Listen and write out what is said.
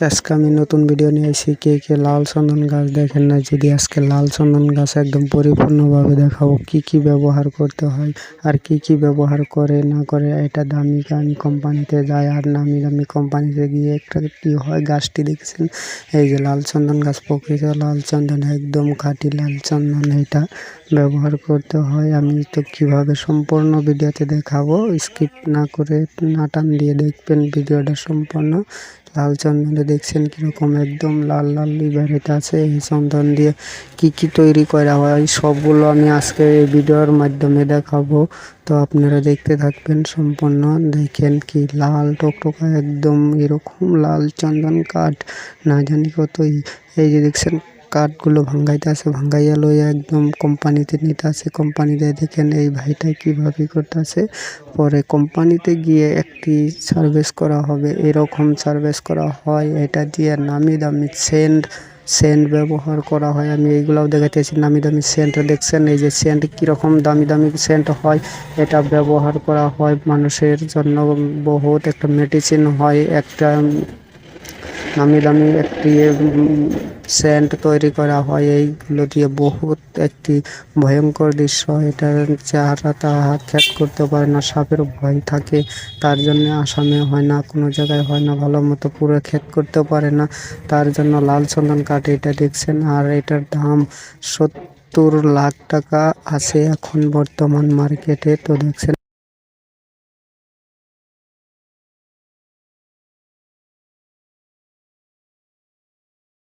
আজকে আমি নতুন ভিডিও নিয়ে এসেছি কে কে লাল চন্দন গাছ দেখেন না যদি আজকে লাল চন্দন গাছ একদম পরিপূর্ণভাবে দেখাবো, কি কি ব্যবহার করতে হয় আর কি কি ব্যবহার করে না করে, এটা দামি দামি কোম্পানিতে যায় আর নামি দামি কোম্পানিতে গিয়ে একটা কী হয়, গাছটি দেখছেন? এই যে লাল চন্দন গাছ, প্রকৃত লাল চন্দন, একদম খাঁটি লাল চন্দন, এটা ব্যবহার করতে হয়। আমি তো কীভাবে সম্পূর্ণ ভিডিওতে দেখাবো স্কিপ না করে না টান দিয়ে দেখবেন ভিডিওটা সম্পূর্ণ। লাল চন্দনে দেখছেন কীরকম? একদম লাল লাল লিভারেতে আছে এই চন্দন দিয়ে। কি কি তৈরি করা হয়? সবগুলো আমি আজকে এই ভিডিওর মাধ্যমে দেখাবো। তো আপনারা দেখতে থাকবেন সম্পূর্ণ। দেখেন কি লাল টকটকা একদম এরকম লাল চন্দন কাঠ। না জানি কতই এই যে দেখছেন কাঠগুলো ভাঙ্গাইতে আছে ভাঙ্গাইয়া লইয়া একদম কোম্পানিতে নিতে আছে কোম্পানিতে দেখেন এই ভাইটা কীভাবে করতেছে। পরে কোম্পানিতে গিয়ে একটি সার্ভিস করা হবে, এরকম সার্ভিস করা হয়, এটা দিয়ে নামি দামি সেন্ট সেন্ট ব্যবহার করা হয়। আমি এইগুলাও দেখাতেছি নামি দামি সেন্ট দেখছেন? এই যে সেন্ট কীরকম দামি দামি সেন্ট হয়, এটা ব্যবহার করা হয়। মানুষের জন্য বহুত একটা মেডিসিন হয়, একটা নামি দামি একটি সেন্ট তৈরি করা হয়। এইগুলো দিয়ে বহুত একটি ভয়ঙ্কর দৃশ্য। এটার চেহারা তা হাত খ্যাত করতে পারে না সাপের ভয় থাকে। তার জন্য আসামে হয় না, কোনো জায়গায় হয় না, ভালো মতো পুরো ক্ষেত করতে পারে না। তার জন্য লাল চন্দন কাঠ, এটা দেখছেন? আর এটার দাম সত্তর লাখ টাকা আছে এখন বর্তমান মার্কেটে, তো দেখছেন?